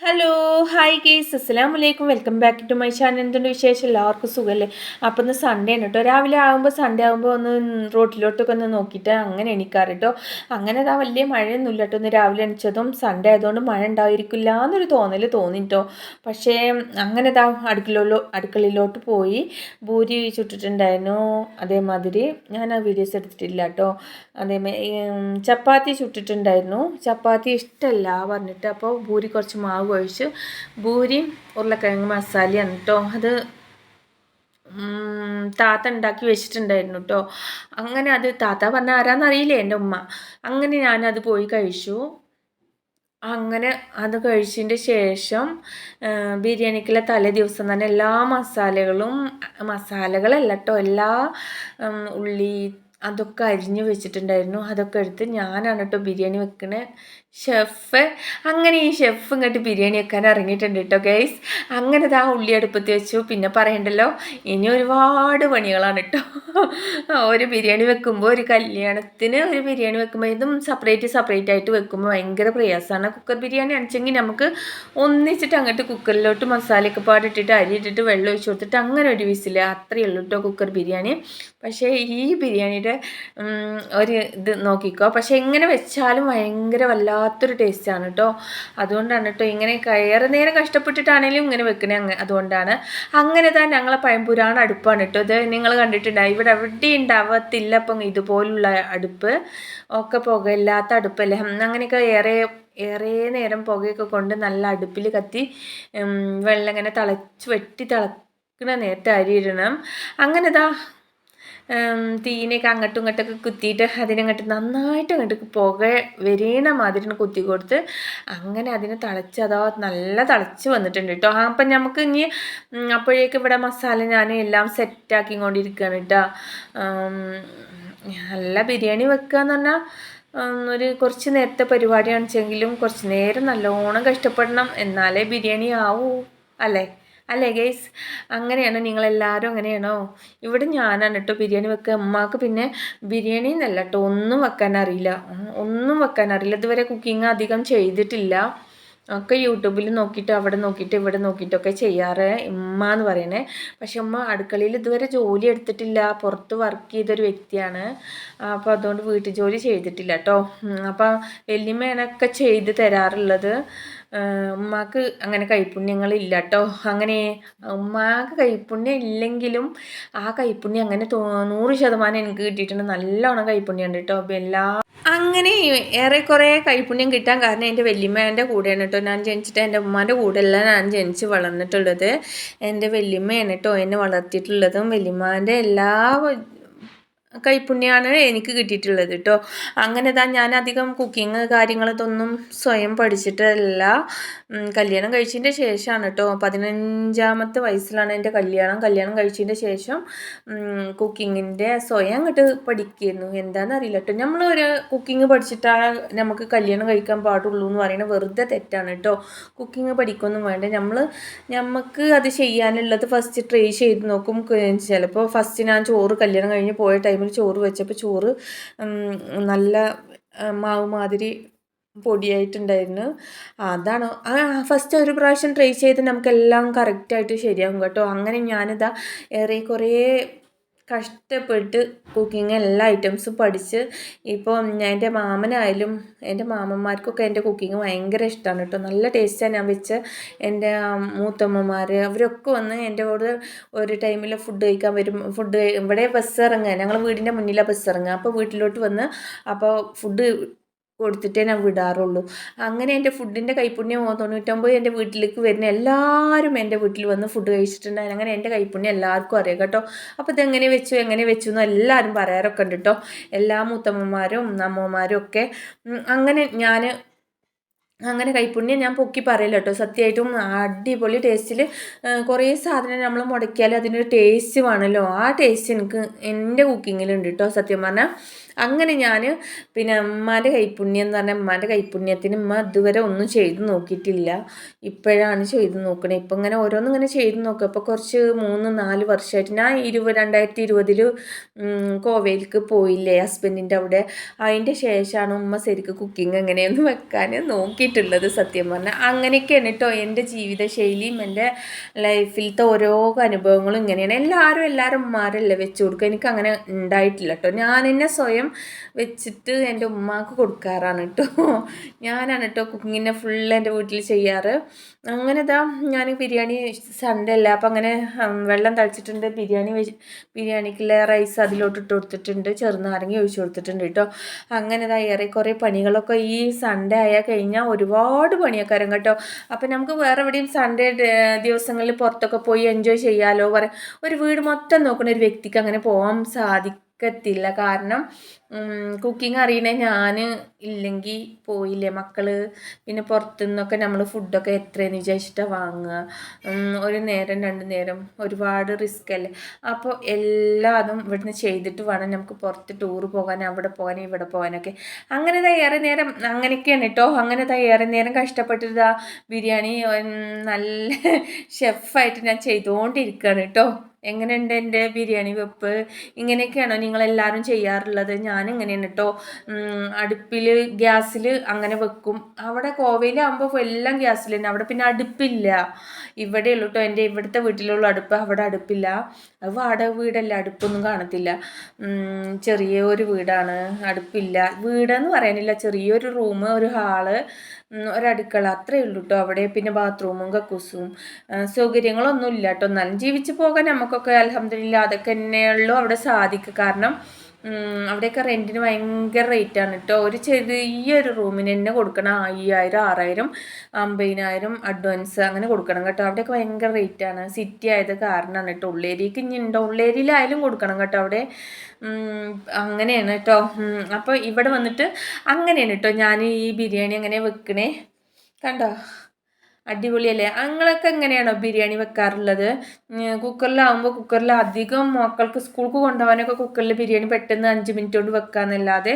Hello hi കേസ് അസ്സലാം വലൈക്കും welcome back to my channel എന്തുണ്ട് വിശേഷം? എല്ലാവർക്കും സുഖമല്ലേ അപ്പം ഇന്ന് സൺഡേ ആണ് കേട്ടോ രാവിലെ ആകുമ്പോൾ സൺഡേ ആകുമ്പോൾ ഒന്ന് റോട്ടിലോട്ടൊക്കെ ഒന്ന് നോക്കിയിട്ട് അങ്ങനെ എണീക്കാറ് കേട്ടോ അങ്ങനെ അതാ വലിയ മഴയൊന്നും ഇല്ല കേട്ടോ ഒന്ന് രാവിലെ എണിച്ചതും സൺഡേ ആയതുകൊണ്ട് മഴ ഉണ്ടായിരിക്കില്ല എന്നൊരു തോന്നൽ തോന്നി കേട്ടോ പക്ഷേ അങ്ങനെ ഇതാ അടുക്കളയിലോ അടുക്കളയിലോട്ട് പോയി ഭൂരി ചുട്ടിട്ടുണ്ടായിരുന്നു. അതേമാതിരി ഞാൻ ആ വീഡിയോസ് എടുത്തിട്ടില്ല കേട്ടോ അതേമാതിരി ചപ്പാത്തി ചുട്ടിട്ടുണ്ടായിരുന്നു. ചപ്പാത്തി ഇഷ്ടമല്ല പറഞ്ഞിട്ട്. അപ്പോൾ ഭൂരി കുറച്ച് മാവ് ഒഴിച്ച് ഭൂരിയും ഉരുളക്കിഴങ്ങ് മസാലയാണ് കേട്ടോ അത് താത്ത ഉണ്ടാക്കി വെച്ചിട്ടുണ്ടായിരുന്നു കേട്ടോ അങ്ങനെ അത് താത്ത പറഞ്ഞ ആരാന്നറിയില്ലേ എന്റെ ഉമ്മ. അങ്ങനെ ഞാനത് പോയി കഴിച്ചു. അങ്ങനെ അത് കഴിച്ചതിന്റെ ശേഷം ബിരിയാണിക്കുള്ള തലേ ദിവസം തന്നെ എല്ലാ മസാലകളും മസാലകളല്ല കേട്ടോ എല്ലാ ഉള്ളി അതൊക്കെ അരിഞ്ഞ് വെച്ചിട്ടുണ്ടായിരുന്നു. അതൊക്കെ എടുത്ത് ഞാനാണ് കേട്ടോ ബിരിയാണി വെക്കണേ. ഷെഫ്. അങ്ങനെ ഈ ഷെഫ് ഇങ്ങോട്ട് ബിരിയാണി വെക്കാൻ ഇറങ്ങിയിട്ടുണ്ട് കേട്ടോ ഗൈസ് അങ്ങനെ ആ ഉള്ളി അടുപ്പത്ത് വെച്ചു. പിന്നെ പറയണ്ടല്ലോ ഇനി ഒരുപാട് പണികളാണ് കേട്ടോ ഒരു ബിരിയാണി വെക്കുമ്പോൾ ഒരു കല്യാണത്തിന് ഒരു ബിരിയാണി വെക്കുമ്പോൾ ഇതും സെപ്പറേറ്റ് സെപ്പറേറ്റ് ആയിട്ട് വെക്കുമ്പോൾ ഭയങ്കര പ്രയാസമാണ് കുക്കർ ബിരിയാണി അണിച്ചെങ്കിൽ നമുക്ക് ഒന്നിച്ചിട്ട് അങ്ങോട്ട് കുക്കറിലോട്ട് മസാലയൊക്കെ പാടിട്ടിട്ട് അരി ഇട്ടിട്ട് വെള്ളം ഒഴിച്ചു കൊടുത്തിട്ട് അങ്ങനെ ഒരു വിസിൽ അത്രയേ ഉള്ളൂ കേട്ടോ കുക്കർ ബിരിയാണി. പക്ഷേ ഈ ബിരിയാണിയുടെ ഒരു ഇത് നോക്കിക്കോ. പക്ഷേ എങ്ങനെ വെച്ചാലും ഭയങ്കര വല്ലാതെ വല്ലാത്തൊരു ടേസ്റ്റാണ് കേട്ടോ അതുകൊണ്ടാണ് കേട്ടോ ഇങ്ങനെ കയറി നേരം കഷ്ടപ്പെട്ടിട്ടാണെങ്കിലും ഇങ്ങനെ വെക്കണേ അങ്ങ് അതുകൊണ്ടാണ്. അങ്ങനെ തന്നെ ഞങ്ങളെ പഴംപുരാണ് അടുപ്പാണ് കേട്ടോ ഇത് നിങ്ങൾ കണ്ടിട്ടുണ്ടായി. ഇവിടെ എവിടെ ഉണ്ടാവത്തില്ല അപ്പം ഇതുപോലുള്ള അടുപ്പ്. ഒക്കെ പുകയില്ലാത്ത അടുപ്പല്ലേ? അങ്ങനെയൊക്കെ ഏറെ ഏറെ നേരം പുകയൊക്കെ കൊണ്ട് നല്ല അടുപ്പിൽ കത്തി വെള്ളം ഇങ്ങനെ തിളച്ച് വെട്ടി തിളക്കുന്ന നേരത്തെ അരി അങ്ങനെ ഇതാ തീനെയൊക്കെ അങ്ങോട്ടും ഇങ്ങോട്ടൊക്കെ കുത്തിയിട്ട് അതിനങ്ങോട്ട് നന്നായിട്ട് അങ്ങോട്ട് പുക വരീണ മാതിരി കുത്തി കൊടുത്ത് അങ്ങനെ അതിനെ തിളച്ച് അതോ നല്ല തിളച്ച് വന്നിട്ടുണ്ട് കേട്ടോ. അപ്പം നമുക്ക് ഇനി അപ്പോഴേക്കും ഇവിടെ മസാല ഞാൻ എല്ലാം സെറ്റാക്കി കൊണ്ടിരിക്കുകയാണ് കേട്ടോ. നല്ല ബിരിയാണി വെക്കുക എന്ന് പറഞ്ഞാൽ ഒരു കുറച്ച് നേരത്തെ പരിപാടിയാണെന്ന് വെച്ചെങ്കിലും കുറച്ച് നേരം നല്ലോണം കഷ്ടപ്പെടണം. എന്നാലേ ബിരിയാണി ആവൂ അല്ലേ? അല്ലേ ഗേസ്? അങ്ങനെയാണ് നിങ്ങളെല്ലാവരും അങ്ങനെയാണോ? ഇവിടെ ഞാനാണ് കേട്ടോ ബിരിയാണി വെക്കുക. അമ്മയ്ക്ക് പിന്നെ ബിരിയാണി എന്നല്ല കേട്ടോ ഒന്നും വെക്കാൻ അറിയില്ല. ഒന്നും വെക്കാൻ അറിയില്ല. ഇതുവരെ കുക്കിംഗ് അധികം ചെയ്തിട്ടില്ല. ഒക്കെ യൂട്യൂബിൽ നോക്കിയിട്ട് അവിടെ നോക്കിയിട്ട് ഇവിടെ നോക്കിയിട്ടൊക്കെ ചെയ്യാറ്. ഉമ്മ എന്ന് പറയണേ. പക്ഷെ ഉമ്മ അടുക്കളയിൽ ഇതുവരെ ജോലി എടുത്തിട്ടില്ല. പുറത്ത് വർക്ക് ചെയ്തൊരു വ്യക്തിയാണ്. അപ്പോൾ അതുകൊണ്ട് വീട്ടു ജോലി ചെയ്തിട്ടില്ല കേട്ടോ. അപ്പോൾ വലിയമ്മേനൊക്കെ ചെയ്ത് തരാറുള്ളത്. ഉമ്മാക്ക് അങ്ങനെ കൈപ്പുണ്യങ്ങളില്ല കേട്ടോ അങ്ങനെ ഉമ്മാക്ക് കൈപ്പുണ്യം ഇല്ലെങ്കിലും ആ കൈപ്പുണ്യം അങ്ങനെ നൂറ് ശതമാനം എനിക്ക് കിട്ടിയിട്ടുണ്ട്. നല്ലോണം കൈപ്പുണ്യം ഉണ്ട് കേട്ടോ എല്ലാ അങ്ങനെ ഏറെക്കുറെ കൈപ്പുണ്യം കിട്ടാൻ കാരണം എന്റെ വല്യമ്മേന്റെ കൂടെയാണ് കേട്ടോ. ഞാൻ ജനിച്ചിട്ട് എന്റെ ഉമ്മാന്റെ കൂടെയല്ല ഞാൻ ജനിച്ച് വളർന്നിട്ടുള്ളത്. എന്റെ വല്യമ്മയാണ് കേട്ടോ എന്നെ വളർത്തിയിട്ടുള്ളതും. വല്യമ്മാന്റെ എല്ലാ കൈപ്പുണ്യമാണ് എനിക്ക് കിട്ടിയിട്ടുള്ളത് കേട്ടോ അങ്ങനെ താ ഞാൻ അധികം കുക്കിങ് കാര്യങ്ങളതൊന്നും സ്വയം പഠിച്ചിട്ടല്ല. കല്യാണം കഴിച്ചതിന്റെ ശേഷമാണ് കേട്ടോ പതിനഞ്ചാമത്തെ വയസ്സിലാണ് എന്റെ കല്യാണം. കല്യാണം കഴിച്ചതിന്റെ ശേഷം കുക്കിങ്ങിന്റെ സ്വയം അങ്ങോട്ട് പഠിക്കുന്നു. എന്താണെന്ന് അറിയില്ല കേട്ടോ നമ്മൾ ഒരു കുക്കിംഗ് പഠിച്ചിട്ടാണ് നമുക്ക് കല്യാണം കഴിക്കാൻ പാടുള്ളൂ എന്ന് പറയുന്നത് വെറുതെ തെറ്റാണ് കേട്ടോ കുക്കിംഗ് പഠിക്കൊന്നും വേണ്ട. നമ്മൾ നമുക്ക് അത് ചെയ്യാനുള്ളത് ഫസ്റ്റ് ട്രൈ ചെയ്ത് നോക്കും. ചിലപ്പോൾ ഫസ്റ്റ് ഞാൻ ചോറ് കല്യാണം കഴിഞ്ഞ് പോയ ടൈമിൽ ചോറ് വെച്ചപ്പോൾ ചോറ് നല്ല മാവ് മാതിരി പൊടിയായിട്ടുണ്ടായിരുന്നു. അതാണ്. ആ ഫസ്റ്റ് ഒരു പ്രാവശ്യം ട്രൈ ചെയ്ത് നമുക്കെല്ലാം കറക്റ്റായിട്ട് ശരിയാകും കേട്ടോ. അങ്ങനെ ഞാനിതാ ഏറെ കുറേ കഷ്ടപ്പെട്ട് കുക്കിങ് എല്ലാ ഐറ്റംസും പഠിച്ച് ഇപ്പോൾ എന്റെ മാമനായാലും എന്റെ മാമന്മാർക്കൊക്കെ എന്റെ കുക്കിങ് ഭയങ്കര ഇഷ്ടമാണ് കേട്ടോ. നല്ല ടേസ്റ്റാണ് ഞാൻ വെച്ച് എന്റെ മൂത്തമ്മമാർ അവരൊക്കെ വന്ന് എന്റെ കൂടെ ഒരു ടൈമിൽ ഫുഡ് കഴിക്കാൻ വരും. ഫുഡ് ഇവിടെ ബസ് ഇറങ്ങുക. ഞങ്ങൾ വീടിന്റെ മുന്നിലാണ് ബസ് ഇറങ്ങുക. അപ്പോൾ വീട്ടിലോട്ട് വന്ന് അപ്പോൾ ഫുഡ് കൊടുത്തിട്ടേ ഞാൻ വിടാറുള്ളൂ. അങ്ങനെ എന്റെ ഫുഡിന്റെ കൈപ്പുണ്യം തൊണ്ണൂറ്റൊമ്പത് എന്റെ വീട്ടിലേക്ക് വരുന്ന എല്ലാവരും എന്റെ വീട്ടിൽ വന്ന് ഫുഡ് കഴിച്ചിട്ടുണ്ടായിരുന്നു. അങ്ങനെ എന്റെ കൈപ്പുണ്യം എല്ലാവർക്കും അറിയാം കേട്ടോ. അപ്പോൾ ഇതെങ്ങനെ വെച്ചു? എങ്ങനെ വെച്ചു എന്ന് എല്ലാവരും പറയാറൊക്കെ ഉണ്ട് കേട്ടോ. എല്ലാ മുത്തമ്മമാരും അമ്മമാരും ഒക്കെ. അങ്ങനെ ഞാൻ അങ്ങനെ കൈപ്പുണ്യം ഞാൻ പൊക്കി പറയില്ല കേട്ടോ. സത്യമായിട്ടും അടിപൊളി ടേസ്റ്റിൽ കുറേ സാധനം നമ്മൾ മുടക്കിയാൽ അതിനൊരു ടേസ്റ്റ് വേണമല്ലോ ആ ടേസ്റ്റ് എനിക്ക് എന്റെ കുക്കിങ്ങിലുണ്ട് കേട്ടോ സത്യം പറഞ്ഞാൽ അങ്ങനെ ഞാൻ പിന്നെ അമ്മാന്റെ കൈപ്പുണ്യം എന്ന് പറഞ്ഞാൽ അമ്മാന്റെ കൈപ്പുണ്യത്തിന് അമ്മ ഇതുവരെ ഒന്നും ചെയ്ത് നോക്കിയിട്ടില്ല. ഇപ്പോഴാണ് ചെയ്ത് നോക്കണേ. ഇപ്പം ഇങ്ങനെ ഓരോന്നും ഇങ്ങനെ ചെയ്ത് നോക്കുക. അപ്പോൾ കുറച്ച് മൂന്ന് നാല് വർഷമായിട്ട് ഞാൻ ഇരുപത് രണ്ടായിരത്തി ഇരുപതിൽ കോവയിലേക്ക് പോയില്ലേ ഹസ്ബൻഡിന്റെ അവിടെ. അതിന്റെ ശേഷമാണ് ഉമ്മ ശരിക്ക് കുക്കിംഗ് എങ്ങനെയൊന്നും വെക്കാൻ നോക്കിയിട്ടുള്ളത് സത്യം പറഞ്ഞാൽ അങ്ങനെയൊക്കെയാണ് കേട്ടോ എന്റെ ജീവിതശൈലിയും എന്റെ ലൈഫിലത്തെ ഓരോ അനുഭവങ്ങളും ഇങ്ങനെയാണ്. എല്ലാവരും എല്ലാവരും ഉമ്മാരല്ലേ വെച്ച് കൊടുക്കുക. എനിക്ക് അങ്ങനെ ഉണ്ടായിട്ടില്ല കേട്ടോ ഞാൻ എന്നെ സ്വയം വെച്ചിട്ട് എന്റെ ഉമ്മാക്ക് കൊടുക്കാറാണ് കേട്ടോ ഞാനാണ് കേട്ടോ കുക്കിങ്ങിനെ ഫുൾ എന്റെ വീട്ടിൽ ചെയ്യാറ്. അങ്ങനെ ഇതാ ഞാൻ ബിരിയാണി സൺഡേ അല്ല അപ്പം അങ്ങനെ വെള്ളം തളിച്ചിട്ടുണ്ട്. ബിരിയാണി ബിരിയാണിക്കുള്ള റൈസ് അതിലോട്ട് ഇട്ട് കൊടുത്തിട്ടുണ്ട്. ചെറുനാരങ്ങ ഒഴിച്ചു കൊടുത്തിട്ടുണ്ട് കേട്ടോ അങ്ങനെ ഇതാ ഏറെ കുറേ പണികളൊക്കെ ഈ സൺഡേ ആയാൽ കഴിഞ്ഞാൽ ഒരുപാട് പണിയൊക്കെ കേട്ടോ അപ്പം നമുക്ക് വേറെ എവിടെയും സൺഡേ ദിവസങ്ങളിൽ പുറത്തൊക്കെ പോയി എൻജോയ് ചെയ്യാമല്ലോ പറയാം ഒരു വീട് മൊത്തം നോക്കുന്ന ഒരു വ്യക്തിക്ക് അങ്ങനെ പോകാൻ സാധിക്കും എത്തില്ല കാരണം കുക്കിംഗ് അറിയണ ഞാൻ ഇല്ലെങ്കിൽ പോയില്ലേ മക്കൾ പിന്നെ പുറത്തുനിന്നൊക്കെ നമ്മൾ ഫുഡൊക്കെ എത്രയെന്ന് വിചാരിച്ചിട്ടാണ് വാങ്ങുക. ഒരു നേരം രണ്ട് നേരം ഒരുപാട് റിസ്ക് അല്ലേ? അപ്പോൾ എല്ലാതും ഇവിടുന്ന് ചെയ്തിട്ട് വേണം നമുക്ക് പുറത്ത് ടൂർ പോകാൻ അവിടെ പോകാൻ ഇവിടെ പോകാനൊക്കെ. അങ്ങനെ ഏറെ നേരം അങ്ങനെയൊക്കെയാണ് കേട്ടോ അങ്ങനെ ഏറെ നേരം കഷ്ടപ്പെട്ടിട്ട് ബിരിയാണി നല്ല ഷെഫായിട്ട് ഞാൻ ചെയ്തുകൊണ്ടിരിക്കുകയാണ് കേട്ടോ എങ്ങനെയുണ്ട് എന്റെ ബിരിയാണി വെപ്പ്? ഇങ്ങനെയൊക്കെയാണോ നിങ്ങളെല്ലാവരും ചെയ്യാറുള്ളത്? ഞാൻ ഇങ്ങനെയാണ് കേട്ടോ അടുപ്പിൽ ഗ്യാസിൽ അങ്ങനെ വെക്കും. അവിടെ കോവയിലാകുമ്പോൾ എല്ലാം ഗ്യാസിൽ തന്നെ അവിടെ പിന്നെ അടുപ്പില്ല. ഇവിടെ ഉള്ളൂ കേട്ടോ എന്റെ ഇവിടുത്തെ വീട്ടിലുള്ള അടുപ്പ് അവിടെ അടുപ്പില്ല. അത് വാടക വീടല്ല. അടുപ്പൊന്നും കാണത്തില്ല. ചെറിയ ഒരു വീടാണ്. അടുപ്പില്ല. വീടെന്ന് പറയാനില്ല. ചെറിയൊരു റൂം ഒരു ഹാൾ ഒരടുക്കള. അത്രയേ ഉള്ളൂ കേട്ടോ അവിടെ. പിന്നെ ബാത്റൂമും കക്കൂസും സൗകര്യങ്ങളൊന്നും ഇല്ല കേട്ടോ എന്നാലും ജീവിച്ചു പോകാൻ നമുക്കൊക്കെ അലഹമില്ല അതൊക്കെ തന്നെയുള്ളൂ അവിടെ സാധിക്കുക. കാരണം അവിടെയൊക്കെ റെന്റിന് ഭയങ്കര ആണ് കേട്ടോ ഒരു ചെറിയൊരു റൂമിന് തന്നെ കൊടുക്കണം അയ്യായിരം ആറായിരം അമ്പതിനായിരം അഡ്വാൻസ് അങ്ങനെ കൊടുക്കണം കേട്ടോ. അവിടെയൊക്കെ ഭയങ്കര ആണ്. സിറ്റി ആയത് കാരണമാണ് കേട്ടോ ഉള്ളേരിക്ക് ഇനി ഉണ്ടോ? ഉള്ളേരിയിലായാലും കൊടുക്കണം കേട്ടോ അവിടെ. അങ്ങനെയാണ് കേട്ടോ അപ്പോൾ ഇവിടെ വന്നിട്ട് അങ്ങനെയാണ് കേട്ടോ ഞാൻ ഈ ബിരിയാണി അങ്ങനെ വെക്കണേ. കണ്ടോ? അടിപൊളിയല്ലേ? അങ്ങളൊക്കെ എങ്ങനെയാണോ ബിരിയാണി വെക്കാറുള്ളത്? കുക്കറിലാവുമ്പോൾ കുക്കറിൽ അധികം മക്കൾക്ക് സ്കൂൾക്ക് കൊണ്ടുപോകാനൊക്കെ കുക്കറിൽ ബിരിയാണി പെട്ടെന്ന് അഞ്ച് മിനിറ്റ് കൊണ്ട് വെക്കാമെന്നല്ലാതെ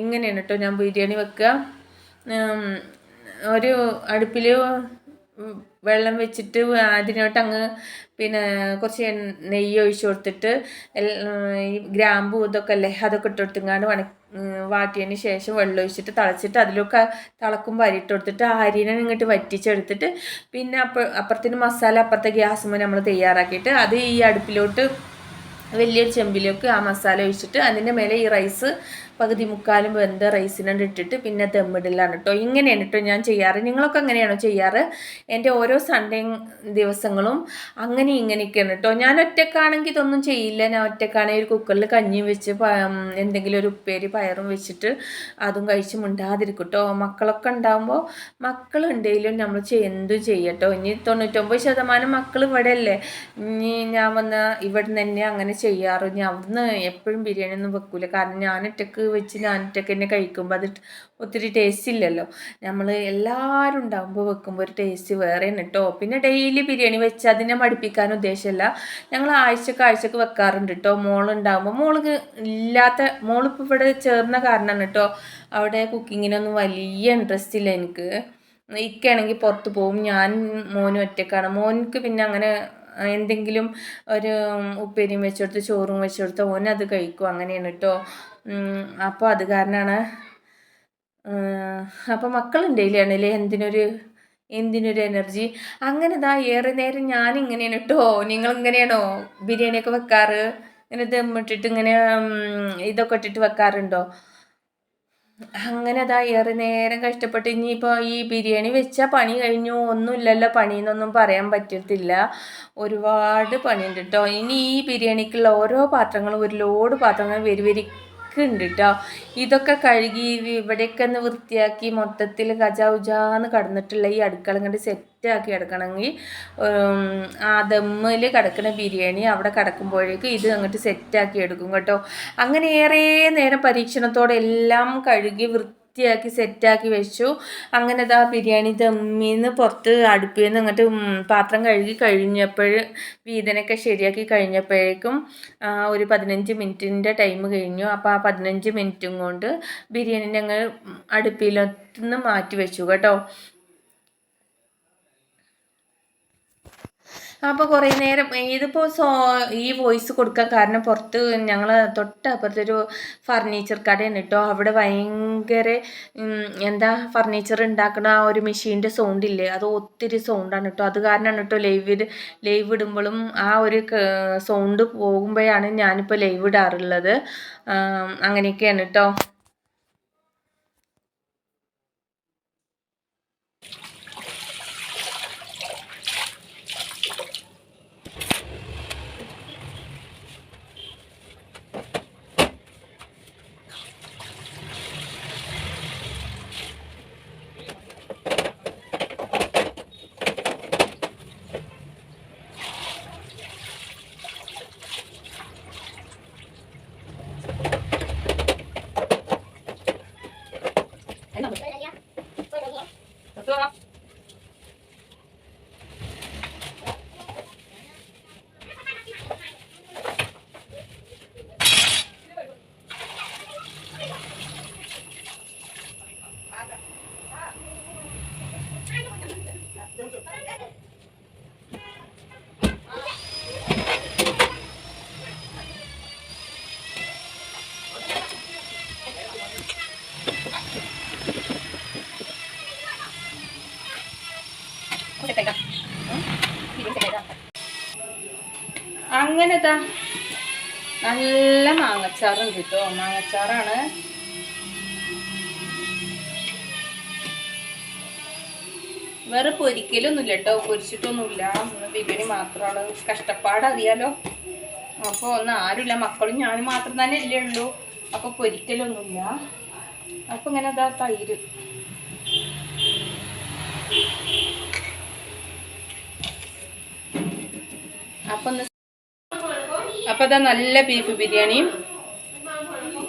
ഇങ്ങനെയാണ് കേട്ടോ ഞാൻ ബിരിയാണി വെക്കുക ഒരു അടുപ്പിൽ വെള്ളം വെച്ചിട്ട് അതിനോട്ട് അങ്ങ് പിന്നെ കുറച്ച് നെയ്യ് ഒഴിച്ച് കൊടുത്തിട്ട് ഈ ഗ്രാമ്പു ഇതൊക്കെ അല്ലേ അതൊക്കെ ഇട്ട് കൊടുത്തിങ്ങാണ്ട് വണ വാട്ടിയതിന് ശേഷം വെള്ളം ഒഴിച്ചിട്ട് തിളച്ചിട്ട് അതിലൊക്കെ തിളക്കുമ്പോൾ അരി ഇട്ട് കൊടുത്തിട്ട് അരിനെ ഇങ്ങോട്ട് വറ്റിച്ചെടുത്തിട്ട് പിന്നെ അപ്പ അപ്പുറത്തിന് മസാല അപ്പുറത്തെ ഗ്യാസുമ്പോൾ നമ്മൾ തയ്യാറാക്കിയിട്ട് അത് ഈ അടുപ്പിലോട്ട് വലിയൊരു ചെമ്പിലേക്ക് ആ മസാല ഒഴിച്ചിട്ട് അതിന്റെ മേലെ ഈ റൈസ് പകുതി മുക്കാലും വെന്ത റൈസിനണ്ട് ഇട്ടിട്ട് പിന്നെ ദമ്മിടലാണ് കേട്ടോ ഇങ്ങനെയാണ് കേട്ടോ ഞാൻ ചെയ്യാറ്. നിങ്ങളൊക്കെ അങ്ങനെയാണോ ചെയ്യാറ്? എന്റെ ഓരോ സൺഡേ ദിവസങ്ങളും അങ്ങനെ ഇങ്ങനെയൊക്കെയാണ് കേട്ടോ ഞാൻ ഒറ്റക്കാണെങ്കിൽ ഇതൊന്നും ചെയ്യില്ല. ഞാൻ ഒറ്റക്കാണെങ്കിൽ ഒരു കുക്കറിൽ കഞ്ഞി വെച്ച് എന്തെങ്കിലും ഒരു ഉപ്പേരി പയറും വെച്ചിട്ട് അതും കഴിച്ച് മിണ്ടാതിരിക്കും കേട്ടോ മക്കളൊക്കെ ഉണ്ടാകുമ്പോൾ മക്കളുണ്ടെങ്കിലും നമ്മൾ എന്തും ചെയ്യട്ടോ ഇനി തൊണ്ണൂറ്റൊമ്പത് ശതമാനം മക്കൾ ഇവിടെ അല്ലേ ഇനി ഞാൻ വന്ന ഇവിടെ നിന്ന് തന്നെ അങ്ങനെ ചെയ്യാറ്. ഞാൻ അവിടുന്ന് എപ്പോഴും ബിരിയാണി ഒന്നും വെക്കൂല. കാരണം ഞാൻ ഒറ്റയ്ക്ക് വെച്ച് ഞാനിട്ടൊക്കെ തന്നെ കഴിക്കുമ്പോൾ അത് ഒത്തിരി ടേസ്റ്റ് ഇല്ലല്ലോ. നമ്മൾ എല്ലാവരും ഉണ്ടാകുമ്പോൾ വെക്കുമ്പോൾ ഒരു ടേസ്റ്റ് വേറെയാണ് കേട്ടോ പിന്നെ ഡെയിലി ബിരിയാണി വെച്ച് അതിനെ മടിപ്പിക്കാൻ ഉദ്ദേശമില്ല ഞങ്ങൾ ആഴ്ചക്ക് ആഴ്ചക്ക് വെക്കാറുണ്ട് കേട്ടോ മോളുണ്ടാകുമ്പോൾ മോൾക്ക് ഇല്ലാത്ത മോളിപ്പോൾ ഇവിടെ ചേർന്ന കാരണമാണ് കേട്ടോ അവിടെ കുക്കിങ്ങിനൊന്നും വലിയ ഇൻട്രസ്റ്റ് ഇല്ല എനിക്ക്. ഇക്കാണെങ്കിൽ പുറത്ത് പോകും ഞാൻ മോനും ഒറ്റക്കാണ്. മോനിക്ക് പിന്നെ അങ്ങനെ എന്തെങ്കിലും ഒരു ഉപ്പേരിയും വെച്ചെടുത്ത് ചോറും വെച്ചെടുത്ത് ഓൻ അത് കഴിക്കും. അങ്ങനെയാണ് കേട്ടോ അപ്പോൾ അത് കാരണമാണ് അപ്പോൾ മക്കളുണ്ടെങ്കിലാണല്ലേ എന്തിനൊരു എന്തിനൊരു എനർജി? അങ്ങനെ ഇതാ ഏറെ നേരം ഞാൻ ഇങ്ങനെയാണ് കേട്ടോ നിങ്ങൾ ഇങ്ങനെയാണോ ബിരിയാണിയൊക്കെ വെക്കാറ്? ഇങ്ങനെ ദമ്മിട്ടിട്ട് ഇങ്ങനെ ഇതൊക്കെ ഇട്ടിട്ട് വെക്കാറുണ്ടോ? അങ്ങനെ അതാ ഏറെ നേരം കഷ്ടപ്പെട്ട് ഇനിയിപ്പോൾ ഈ ബിരിയാണി വെച്ചാൽ പണി കഴിഞ്ഞു. ഒന്നുമില്ലല്ലോ പണിയെന്നൊന്നും പറയാൻ പറ്റത്തില്ല. ഒരുപാട് പണിയുണ്ട് കേട്ടോ ഇനി ഈ ബിരിയാണിക്കുള്ള ഓരോ പാത്രങ്ങളും ഒരു ലോഡ് പാത്രങ്ങൾ വെരി വരി ഉണ്ട് കേട്ടോ ഇതൊക്കെ കഴുകി ഇവിടെയൊക്കെ ഒന്ന് വൃത്തിയാക്കി മൊത്തത്തിൽ കജാവുജാന്ന് കടന്നിട്ടുള്ള ഈ അടുക്കള കണ്ട് സെറ്റാക്കി കിടക്കണമെങ്കിൽ ആ ദമ്മിൽ കിടക്കുന്ന ബിരിയാണി അവിടെ കിടക്കുമ്പോഴേക്ക് ഇത് അങ്ങോട്ട് സെറ്റാക്കി എടുക്കും കേട്ടോ. അങ്ങനെ ഏറെ നേരം പരീക്ഷണത്തോടെ എല്ലാം കഴുകി വൃത്തി വൃത്തിയാക്കി സെറ്റാക്കി വെച്ചു. അങ്ങനെ ഇതാ ബിരിയാണി ദമ്മിന്ന് പുറത്ത് അടുപ്പിൽ നിന്ന് അങ്ങോട്ട് പാത്രം കഴുകി കഴിഞ്ഞപ്പോൾ വീതനൊക്കെ ശരിയാക്കി കഴിഞ്ഞപ്പോഴേക്കും ഒരു പതിനഞ്ച് മിനിറ്റിന്റെ ടൈം കഴിഞ്ഞു. അപ്പോൾ ആ പതിനഞ്ച് മിനിറ്റും കൊണ്ട് ബിരിയാണി ഞങ്ങൾ അടുപ്പിലൊന്ന് മാറ്റി വെച്ചു കേട്ടോ. അപ്പോൾ കുറേ നേരം ഇതിപ്പോൾ സോ ഈ വോയിസ് കൊടുക്കാൻ കാരണം പുറത്ത് ഞങ്ങൾ തൊട്ടപ്പുറത്തൊരു ഫർണിച്ചർ കടയാണ് കേട്ടോ അവിടെ ഭയങ്കര എന്താ ഫർണിച്ചർ ഉണ്ടാക്കുന്ന ആ ഒരു മെഷീന്റെ സൗണ്ട് ഇല്ലേ? അത് ഒത്തിരി സൗണ്ടാണ് കേട്ടോ അത് കാരണമാണ് കേട്ടോ ലൈവ് ലൈവ് ഇടുമ്പോഴും ആ ഒരു സൗണ്ട് പോകുമ്പോഴാണ് ഞാനിപ്പോൾ ലൈവ് ഇടാറുള്ളത്. അങ്ങനെയൊക്കെയാണ് കേട്ടോ അങ്ങനെതാ നല്ല മാങ്ങച്ചാറുണ്ട് കേട്ടോ. മാങ്ങച്ചാറാണ് വേറെ പൊരിക്കലൊന്നുമില്ല കേട്ടോ. പൊരിച്ചിട്ടൊന്നുമില്ല. ബിരിയാണി മാത്രമാണ്. കഷ്ടപ്പാട് അറിയാലോ. അപ്പോൾ ഒന്ന് ആരുമില്ല. മക്കളും ഞാനും മാത്രം തന്നെ അല്ലേ ഉള്ളൂ. അപ്പോൾ പൊരിക്കലൊന്നുമില്ല. അപ്പോൾ ഇങ്ങനെ അതാ തൈര്. അപ്പം അപ്പം അതാ നല്ല ബീഫ് ബിരിയാണിയും.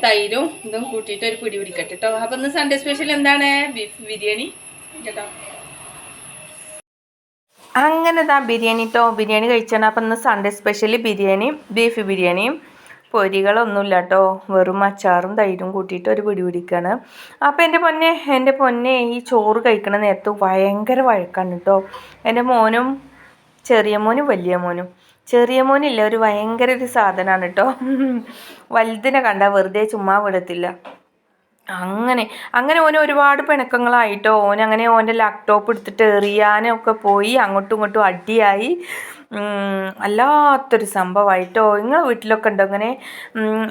തൈരും ഇതും കൂട്ടിയിട്ട് ഒരു പിടി പിടിക്കട്ടെ കേട്ടോ. അപ്പം ഇന്ന് സൺഡേ സ്പെഷ്യൽ എന്താണ്? ബീഫ് ബിരിയാണി. കേട്ടോ അങ്ങനെ താ ബിരിയാണി കേട്ടോ ബിരിയാണി കഴിച്ചാണ്. അപ്പം ഇന്ന് സൺഡേ സ്പെഷ്യൽ ബിരിയാണി ബീഫ് ബിരിയാണിയും പൊരികളൊന്നുമില്ല കേട്ടോ വെറും അച്ചാറും തൈരും കൂട്ടിയിട്ട് ഒരു പിടി പിടിക്കുകയാണ് അപ്പോൾ എന്റെ പൊന്നെ എന്റെ പൊന്നെ ഈ ചോറ് കഴിക്കണ നേരത്ത് ഭയങ്കര വഴക്കാണ് കേട്ടോ എന്റെ മോനും ചെറിയ മോനും വലിയ മോനും. ചെറിയ മോനില്ല ഒരു ഭയങ്കര ഒരു സാധനമാണ് കേട്ടോ വലുതിനെ കണ്ടാൽ വെറുതെ ചുമ്മാ വിടത്തില്ല. അങ്ങനെ അങ്ങനെ ഓന് ഒരുപാട് പിണക്കങ്ങളായിട്ടോ. ഓൻ അങ്ങനെ ഓന്റെ ലാപ്ടോപ്പ് എടുത്തിട്ട് എറിയാനൊക്കെ പോയി അങ്ങോട്ടും ഇങ്ങോട്ടും അടിയായി. അല്ലാത്തൊരു സംഭവമായിട്ടോ നിങ്ങളെ വീട്ടിലൊക്കെ ഉണ്ടോ അങ്ങനെ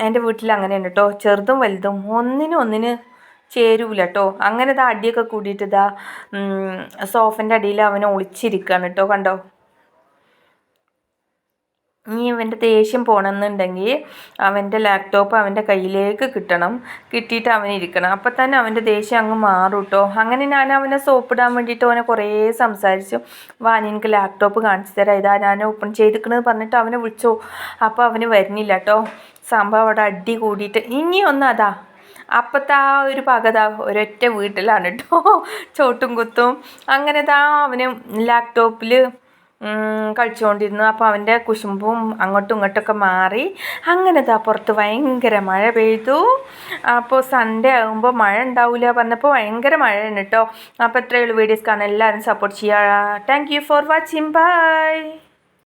എന്റെ വീട്ടിൽ അങ്ങനെയാണ് കേട്ടോ ചെറുതും വലുതും ഒന്നിനും ഒന്നിന് ചേരൂല കേട്ടോ അങ്ങനെ ഇതാ അടിയൊക്കെ കൂടിയിട്ട് ഇതാ സോഫന്റെ അടിയിൽ അവനെ ഒളിച്ചിരിക്കുകയാണ് കേട്ടോ കണ്ടോ? ഇനി അവന്റെ ദേഷ്യം പോകണമെന്നുണ്ടെങ്കിൽ അവന്റെ ലാപ്ടോപ്പ് അവന്റെ കയ്യിലേക്ക് കിട്ടണം. കിട്ടിയിട്ട് അവൻ ഇരിക്കണം. അപ്പം തന്നെ അവന്റെ ദേഷ്യം അങ്ങ് മാറും കേട്ടോ അങ്ങനെ ഞാൻ അവനെ സോപ്പിടാൻ വേണ്ടിയിട്ട് അവനെ കുറേ സംസാരിച്ചു. വാ എനിക്ക് ലാപ്ടോപ്പ് കാണിച്ചു തരാം. ഇതാ ഞാൻ ഓപ്പൺ ചെയ്തിക്കണമെന്ന് പറഞ്ഞിട്ട് അവനെ വിളിച്ചോ. അപ്പോൾ അവന് വരുന്നില്ല കേട്ടോ സംഭവം അവിടെ അടി കൂടിയിട്ട് ഇനി ഒന്നതാ അപ്പത്തെ ആ ഒരു പകത ഒരൊറ്റ വീട്ടിലാണ് കേട്ടോ ചോട്ടും കുത്തും. അങ്ങനെ താ അവന് ലാപ്ടോപ്പിൽ കളിച്ചുകൊണ്ടിരുന്നു അപ്പോൾ അവന്റെ കുശുമ്പും അങ്ങോട്ടും ഇങ്ങോട്ടൊക്കെ മാറി അങ്ങനെ ഇതാ പുറത്ത് ഭയങ്കര മഴ പെയ്തു. അപ്പോൾ സൺഡേ ആകുമ്പോൾ മഴ ഉണ്ടാവില്ല പറഞ്ഞപ്പോൾ ഭയങ്കര മഴയാണ് കേട്ടോ അപ്പോൾ എത്രയുള്ള വീഡിയോസ് കാണാൻ എല്ലാവരും സപ്പോർട്ട് ചെയ്യുക thank you for watching bye